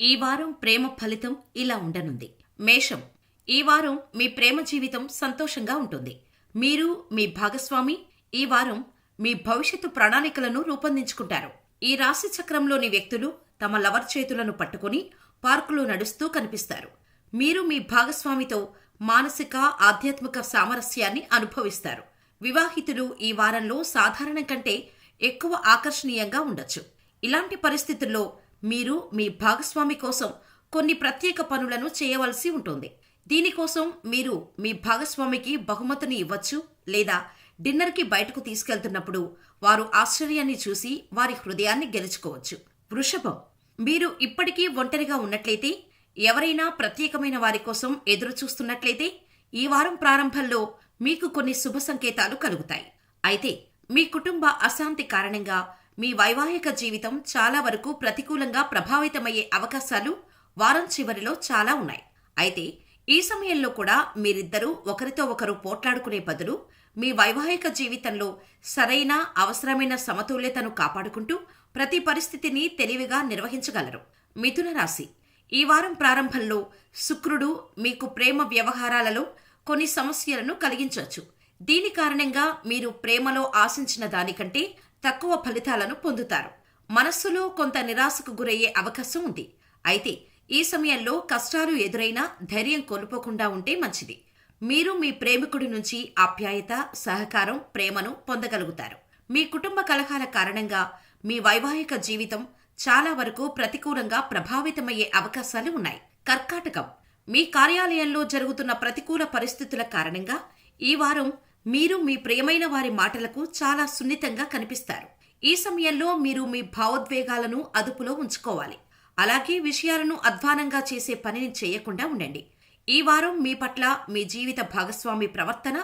ఈ వారం ప్రేమ ఫలితం ఇలా ఉండనుంది. మేషం. ఈ వారం మీ ప్రేమ జీవితం సంతోషంగా ఉంటుంది. మీరు మీ భాగస్వామి ఈ వారం మీ భవిష్యత్తు ప్రణాళికలను రూపొందించుకుంటారు. ఈ రాశి చక్రంలోని వ్యక్తులు తమ లవర్ చేతులను పట్టుకుని పార్కులో నడుస్తూ కనిపిస్తారు. మీరు మీ భాగస్వామితో మానసిక ఆధ్యాత్మిక సామరస్యాన్ని అనుభవిస్తారు. వివాహితులు ఈ వారంలో సాధారణం కంటే ఎక్కువ ఆకర్షణీయంగా ఉండొచ్చు. ఇలాంటి పరిస్థితుల్లో మీరు మీ భాగస్వామి కోసం కొన్ని ప్రత్యేక పనులను చేయవలసి ఉంటుంది. దీనికోసం మీరు మీ భాగస్వామికి బహుమతిని ఇవ్వచ్చు లేదా డిన్నర్కి బయటకు తీసుకెళ్తున్నప్పుడు వారు ఆశ్చర్యాన్ని చూసి వారి హృదయాన్ని గెలుచుకోవచ్చు. వృషభం మీరు ఇప్పటికీ ఒంటరిగా ఉన్నట్లయితే ఎవరైనా ప్రత్యేకమైన వారి కోసం ఎదురు చూస్తున్నట్లయితే ఈ వారం ప్రారంభంలో మీకు కొన్ని శుభ సంకేతాలు కలుగుతాయి. అయితే మీ కుటుంబ అశాంతి కారణంగా మీ వైవాహిక జీవితం చాలా వరకు ప్రతికూలంగా ప్రభావితమయ్యే అవకాశాలు వారం చివరిలో చాలా ఉన్నాయి. అయితే ఈ సమయంలో కూడా మీరిద్దరూ ఒకరితో ఒకరు పోట్లాడుకునే బదులు మీ వైవాహిక జీవితంలో సరైన అవసరమైన సమతుల్యతను కాపాడుకుంటూ ప్రతి పరిస్థితిని తెలివిగా నిర్వహించగలరు. మిథున రాశి. ఈ వారం ప్రారంభంలో శుక్రుడు మీకు ప్రేమ వ్యవహారాలలో కొన్ని సమస్యలను కలిగించవచ్చు. దీని కారణంగా మీరు ప్రేమలో ఆశించిన దానికంటే తక్కువ ఫలితాలను పొందుతారు. మనస్సులో కొంత నిరాశకు గురయ్యే అవకాశం ఉంది. అయితే ఈ సమయంలో కష్టాలు ఎదురైనా ధైర్యం కోల్పోకుండా ఉంటే మంచిది. మీరు మీ ప్రేమికుడి నుంచి ఆప్యాయత సహకారం ప్రేమను పొందగలుగుతారు. మీ కుటుంబ కలహాల కారణంగా మీ వైవాహిక జీవితం చాలా వరకు ప్రతికూలంగా ప్రభావితమయ్యే అవకాశాలు ఉన్నాయి. కర్కాటకం. మీ కార్యాలయంలో జరుగుతున్న ప్రతికూల పరిస్థితుల కారణంగా ఈ వారం మీరు మీ ప్రియమైన వారి మాటలకు చాలా సున్నితంగా కనిపిస్తారు. ఈ సమయంలో మీరు మీ భావోద్వేగాలను అదుపులో ఉంచుకోవాలి. అలాగే విషయాలను అధ్వానంగా చేసే పనిని చేయకుండా ఉండండి. ఈ వారం మీ పట్ల మీ జీవిత భాగస్వామి ప్రవర్తన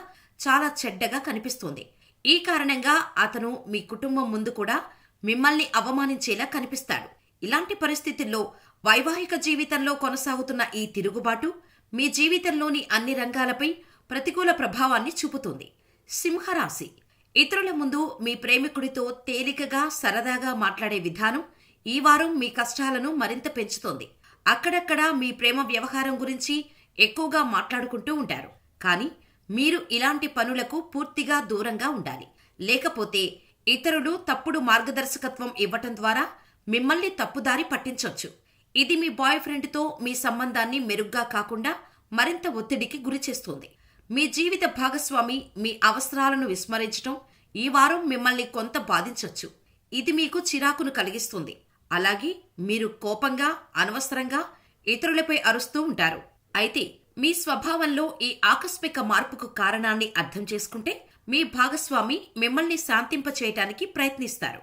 చాలా చెడ్డగా కనిపిస్తోంది. ఈ కారణంగా అతను మీ కుటుంబం ముందు కూడా మిమ్మల్ని అవమానించేలా కనిపిస్తాడు. ఇలాంటి పరిస్థితుల్లో వైవాహిక జీవితంలో కొనసాగుతున్న ఈ తిరుగుబాటు మీ జీవితంలోని అన్ని రంగాలపై ప్రతికూల ప్రభావాన్ని చూపుతుంది. సింహరాశి. ఇతరుల ముందు మీ ప్రేమికుడితో తేలికగా సరదాగా మాట్లాడే విధానం ఈ వారం మీ కష్టాలను మరింత పెంచుతోంది. అక్కడక్కడ మీ ప్రేమ వ్యవహారం గురించి ఎక్కువగా మాట్లాడుకుంటూ ఉంటారు. కానీ మీరు ఇలాంటి పనులకు పూర్తిగా దూరంగా ఉండాలి. లేకపోతే ఇతరులు తప్పుడు మార్గదర్శకత్వం ఇవ్వటం ద్వారా మిమ్మల్ని తప్పుదారి పట్టించవచ్చు ఇది మీ బాయ్ ఫ్రెండ్తో మీ సంబంధాన్ని మెరుగ్గా కాకుండా మరింత ఒత్తిడికి గురిచేస్తుంది మీ జీవిత భాగస్వామి మీ అవసరాలను విస్మరించడం ఈ వారం మిమ్మల్ని కొంత బాధించవచ్చు ఇది మీకు చిరాకును కలిగిస్తుంది. అలాగే మీరు కోపంగా అనవసరంగా ఇతరులపై అరుస్తూ ఉంటారు. అయితే మీ స్వభావంలో ఈ ఆకస్మిక మార్పుకు కారణాన్ని అర్థం చేసుకుంటే మీ భాగస్వామి మిమ్మల్ని శాంతింపచేయటానికి ప్రయత్నిస్తారు.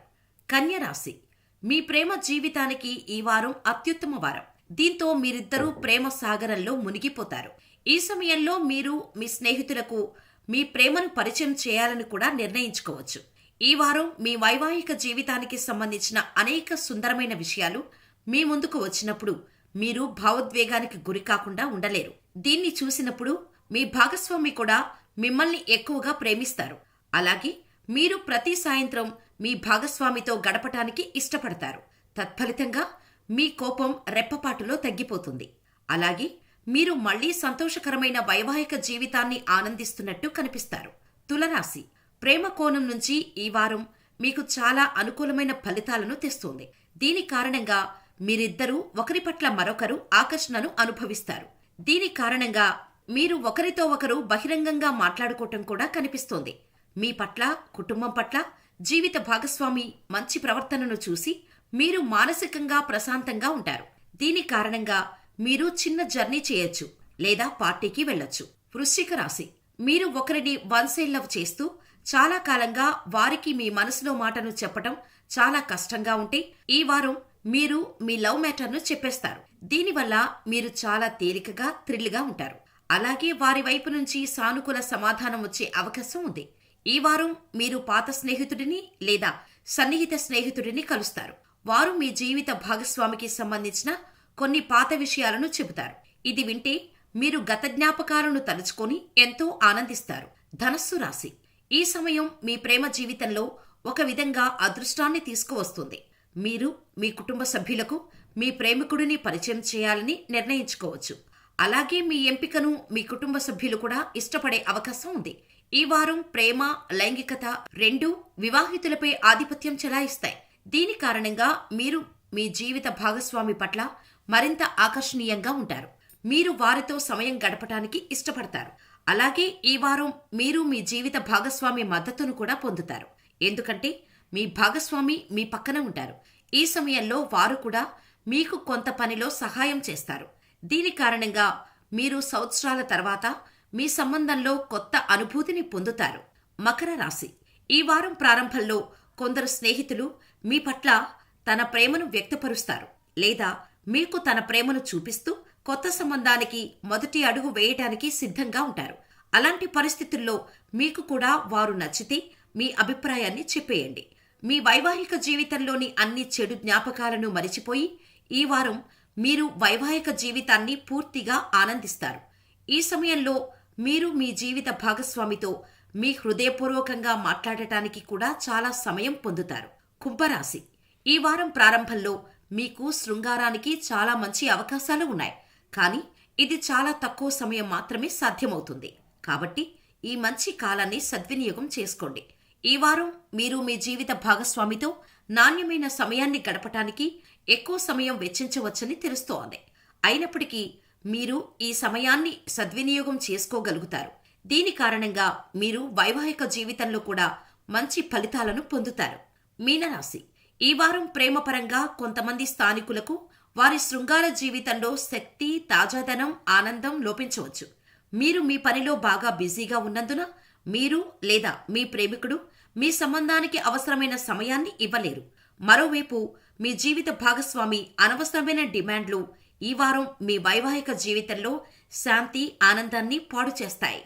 కన్యరాశి మీ ప్రేమ జీవితానికి ఈ వారం అత్యుత్తమ వారం. దీంతో మీరిద్దరూ ప్రేమ సాగరంలో మునిగిపోతారు. ఈ సమయంలో మీరు మీ స్నేహితులకు మీ ప్రేమను పరిచయం చేయాలని కూడా నిర్ణయించుకోవచ్చు. ఈ వారం మీ వైవాహిక జీవితానికి సంబంధించిన అనేక సుందరమైన విషయాలు మీ ముందుకు వచ్చినప్పుడు మీరు భావోద్వేగానికి గురి కాకుండా ఉండలేరు. దీన్ని చూసినప్పుడు మీ భాగస్వామి కూడా మిమ్మల్ని ఎక్కువగా ప్రేమిస్తారు. అలాగే మీరు ప్రతి సాయంత్రం మీ భాగస్వామితో గడపటానికి ఇష్టపడతారు. తత్ఫలితంగా మీ కోపం రెప్పపాటులో తగ్గిపోతుంది. అలాగే మీరు మళ్ళీ సంతోషకరమైన వైవాహిక జీవితాన్ని ఆనందిస్తున్నట్టు కనిపిస్తారు. తులరాశి. ప్రేమ కోణం నుంచి ఈ వారం మీకు చాలా అనుకూలమైన ఫలితాలను తెస్తుంది. దీని కారణంగా మీరిద్దరూ ఒకరి పట్ల మరొకరు ఆకర్షణను అనుభవిస్తారు. దీని కారణంగా మీరు ఒకరితో ఒకరు బహిరంగంగా మాట్లాడుకోవటం కూడా కనిపిస్తోంది. మీ పట్ల కుటుంబం పట్ల జీవిత భాగస్వామి మంచి ప్రవర్తనను చూసి మీరు మానసికంగా ప్రశాంతంగా ఉంటారు. దీని కారణంగా మీరు చిన్న జర్నీ చేయొచ్చు లేదా పార్టీకి వెళ్ళొచ్చు. వృశ్చిక రాశి. మీరు ఒకరిని వన్ లవ్ చేస్తూ చాలా కాలంగా వారికి మీ మనసులో మాటను చెప్పటం చాలా కష్టంగా ఉంటే ఈ వారం మీరు మీ లవ్ మ్యాటర్ను చెప్పేస్తారు. దీనివల్ల మీరు చాలా తేలికగా థ్రిల్గా ఉంటారు. అలాగే వారి వైపు నుంచి సానుకూల సమాధానం వచ్చే అవకాశం ఉంది. ఈ వారం మీరు పాత స్నేహితుడిని లేదా సన్నిహిత స్నేహితుడిని కలుస్తారు. వారు మీ జీవిత భాగస్వామికి సంబంధించిన కొన్ని పాత విషయాలను చెబుతారు. ఇది వింటే మీరు గత జ్ఞాపకాలను తలుచుకొని ఎంతో ఆనందిస్తారు. ధనస్సు రాశి. ఈ సమయం మీ ప్రేమ జీవితంలో ఒక విధంగా అదృష్టాన్ని తీసుకువస్తుంది. మీరు మీ కుటుంబ సభ్యులకు మీ ప్రేమికుడిని పరిచయం చేయాలని నిర్ణయించుకోవచ్చు. అలాగే మీ ఎంపికను మీ కుటుంబ సభ్యులు కూడా ఇష్టపడే అవకాశం ఉంది. ఈ వారం ప్రేమ లైంగికత రెండూ వివాహితులపై ఆధిపత్యం చెలాయిస్తాయి. దీని కారణంగా మీరు మీ జీవిత భాగస్వామి పట్ల మరింత ఆకర్షణీయంగా ఉంటారు. మీరు వారితో సమయం గడపటానికి ఇష్టపడతారు. అలాగే ఈ వారం మీరు మీ జీవిత భాగస్వామి మద్దతును కూడా పొందుతారు. ఎందుకంటే మీ భాగస్వామి మీ పక్కన ఉంటారు. ఈ సమయంలో వారు కూడా మీకు కొంత పనిలో సహాయం చేస్తారు. దీని కారణంగా మీరు సంవత్సరాల తర్వాత మీ సంబంధంలో కొత్త అనుభూతిని పొందుతారు. మకర రాశి. ఈ వారం ప్రారంభంలో కొందరు స్నేహితులు మీ పట్ల తన ప్రేమను వ్యక్తపరుస్తారు. లేదా మీకు తన ప్రేమను చూపిస్తూ కొత్త సంబంధానికి మొదటి అడుగు వేయటానికి సిద్ధంగా ఉంటారు. అలాంటి పరిస్థితుల్లో మీకు కూడా వారు నచ్చితే మీ అభిప్రాయాన్ని చెప్పేయండి. మీ వైవాహిక జీవితంలోని అన్ని చెడు జ్ఞాపకాలను మరిచిపోయి ఈ వారం మీరు వైవాహిక జీవితాన్ని పూర్తిగా ఆనందిస్తారు. ఈ సమయంలో మీరు మీ జీవిత భాగస్వామితో మీ హృదయపూర్వకంగా మాట్లాడటానికి కూడా చాలా సమయం పొందుతారు. కుంభరాశి. ఈ వారం ప్రారంభంలో మీకు శృంగారానికి చాలా మంచి అవకాశాలు ఉన్నాయి. కానీ ఇది చాలా తక్కువ సమయం మాత్రమే సాధ్యమవుతుంది. కాబట్టి ఈ మంచి కాలాన్ని సద్వినియోగం చేసుకోండి. ఈ వారం మీరు మీ జీవిత భాగస్వామితో నాణ్యమైన సమయాన్ని గడపటానికి ఎక్కువ సమయం వెచ్చించవచ్చని తెలుస్తోంది. అయినప్పటికీ మీరు ఈ సమయాన్ని సద్వినియోగం చేసుకోగలుగుతారు. దీని కారణంగా మీరు వైవాహిక జీవితంలో కూడా మంచి ఫలితాలను పొందుతారు. మీనరాశి. ఈ వారం ప్రేమపరంగా కొంతమంది స్థానికులకు వారి శృంగార జీవితంలో శక్తి తాజాదనం ఆనందం లోపించవచ్చు. మీరు మీ పనిలో బాగా బిజీగా ఉన్నందున మీరు లేదా మీ ప్రేమికుడు మీ సంబంధానికి అవసరమైన సమయాన్ని ఇవ్వలేరు. మరోవైపు మీ జీవిత భాగస్వామి అనవసరమైన డిమాండ్లు ఈ వారం మీ వైవాహిక జీవితంలో శాంతి ఆనందాన్ని పాడు చేస్తాయి.